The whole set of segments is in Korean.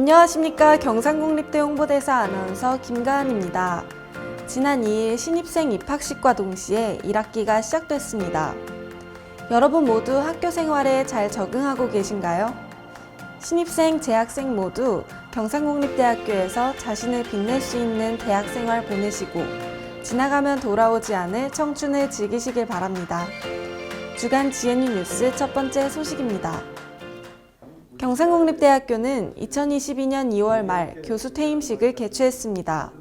안녕하십니까 경상국립대 홍보대사 아나운서 김가은입니다. 지난 2일 신입생 입학식과 동시에 1학기가 시작됐습니다. 여러분 모두 학교 생활에 잘 적응하고 계신가요? 신입생, 재학생 모두 경상국립대학교에서 자신을 빛낼 수 있는 대학 생활 보내시고 지나가면 돌아오지 않을 청춘을 즐기시길 바랍니다. 주간 GNU 뉴스 첫 번째 소식입니다. 경상국립대학교는 2022년 2월 말 교수 퇴임식을 개최했습니다.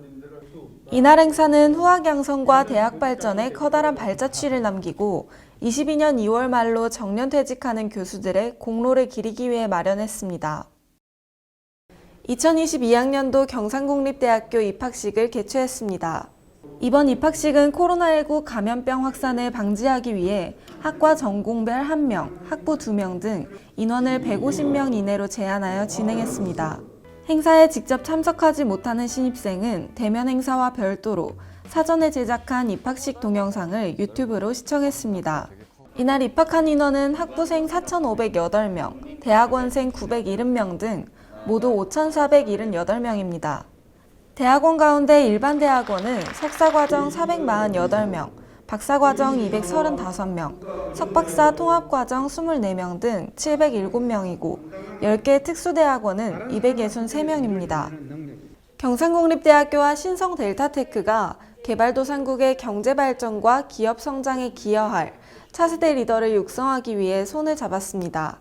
이날 행사는 후학 양성과 대학 발전에 커다란 발자취를 남기고 22년 2월 말로 정년 퇴직하는 교수들의 공로를 기리기 위해 마련했습니다. 2022학년도 경상국립대학교 입학식을 개최했습니다. 이번 입학식은 코로나19 감염병 확산을 방지하기 위해 학과 전공별 1명, 학부 2명 등 인원을 150명 이내로 제한하여 진행했습니다. 행사에 직접 참석하지 못하는 신입생은 대면 행사와 별도로 사전에 제작한 입학식 동영상을 유튜브로 시청했습니다. 이날 입학한 인원은 학부생 4,508명, 대학원생 970명 등 모두 5,478명입니다. 대학원 가운데 일반 대학원은 석사과정 448명, 박사과정 235명, 석박사 통합과정 24명 등 707명이고 10개 특수대학원은 263명입니다. 경상국립대학교와 신성델타테크가 개발도상국의 경제발전과 기업 성장에 기여할 차세대 리더를 육성하기 위해 손을 잡았습니다.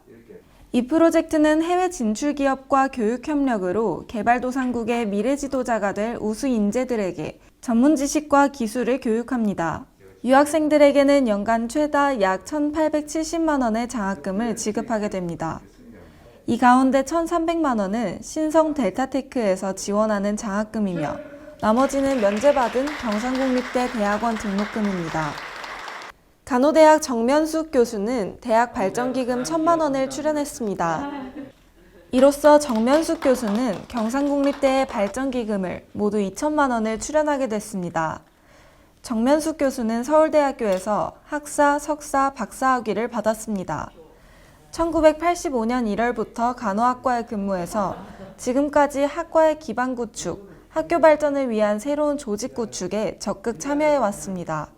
이 프로젝트는 해외 진출 기업과 교육 협력으로 개발도상국의 미래 지도자가 될 우수 인재들에게 전문 지식과 기술을 교육합니다. 유학생들에게는 연간 최다 약 1,870만 원의 장학금을 지급하게 됩니다. 이 가운데 1,300만 원은 신성 델타테크에서 지원하는 장학금이며 나머지는 면제받은 경상국립대 대학원 등록금입니다. 간호대학 정면숙 교수는 대학 발전기금 1천만 원을 출연했습니다. 이로써 정면숙 교수는 경상국립대의 발전기금을 모두 2천만 원을 출연하게 됐습니다. 정면숙 교수는 서울대학교에서 학사, 석사, 박사 학위를 받았습니다. 1985년 1월부터 간호학과에 근무해서 지금까지 학과의 기반 구축, 학교 발전을 위한 새로운 조직 구축에 적극 참여해 왔습니다.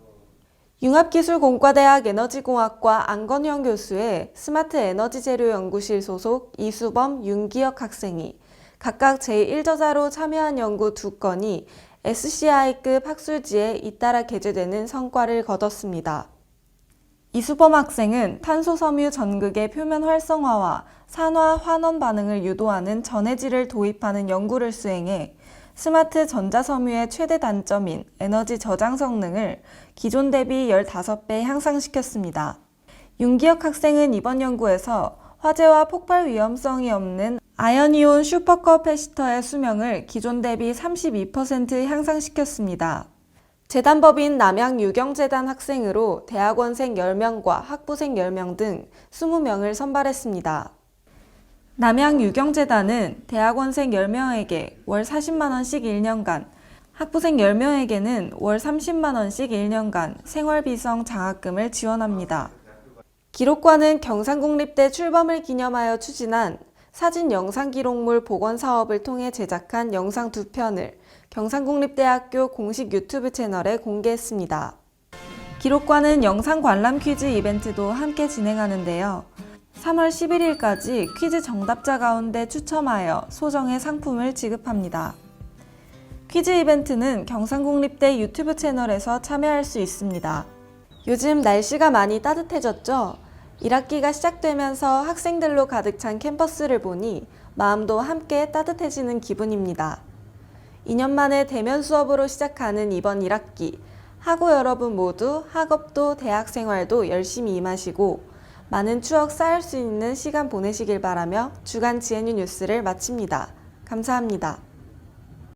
융합기술공과대학 에너지공학과 안건형 교수의 스마트 에너지 재료 연구실 소속 이수범, 윤기혁 학생이 각각 제1저자로 참여한 연구 두 건이 SCI급 학술지에 잇따라 게재되는 성과를 거뒀습니다. 이수범 학생은 탄소 섬유 전극의 표면 활성화와 산화 환원 반응을 유도하는 전해질을 도입하는 연구를 수행해 스마트 전자섬유의 최대 단점인 에너지 저장 성능을 기존 대비 15배 향상시켰습니다. 윤기혁 학생은 이번 연구에서 화재와 폭발 위험성이 없는 아연이온 슈퍼커 패시터의 수명을 기존 대비 32% 향상시켰습니다. 재단법인 남양유경재단 학생으로 대학원생 10명과 학부생 10명 등 20명을 선발했습니다. 남양유경재단은 대학원생 10명에게 월 40만원씩 1년간, 학부생 10명에게는 월 30만원씩 1년간 생활비성 장학금을 지원합니다. 기록관은 경상국립대 출범을 기념하여 추진한 사진 영상 기록물 복원 사업을 통해 제작한 영상 두 편을 경상국립대학교 공식 유튜브 채널에 공개했습니다. 기록관은 영상 관람 퀴즈 이벤트도 함께 진행하는데요. 3월 11일까지 퀴즈 정답자 가운데 추첨하여 소정의 상품을 지급합니다. 퀴즈 이벤트는 경상국립대 유튜브 채널에서 참여할 수 있습니다. 요즘 날씨가 많이 따뜻해졌죠? 1학기가 시작되면서 학생들로 가득 찬 캠퍼스를 보니 마음도 함께 따뜻해지는 기분입니다. 2년 만에 대면 수업으로 시작하는 이번 1학기, 학우 여러분 모두 학업도 대학 생활도 열심히 임하시고 많은 추억 쌓을 수 있는 시간 보내시길 바라며 주간 GNU 뉴스를 마칩니다. 감사합니다.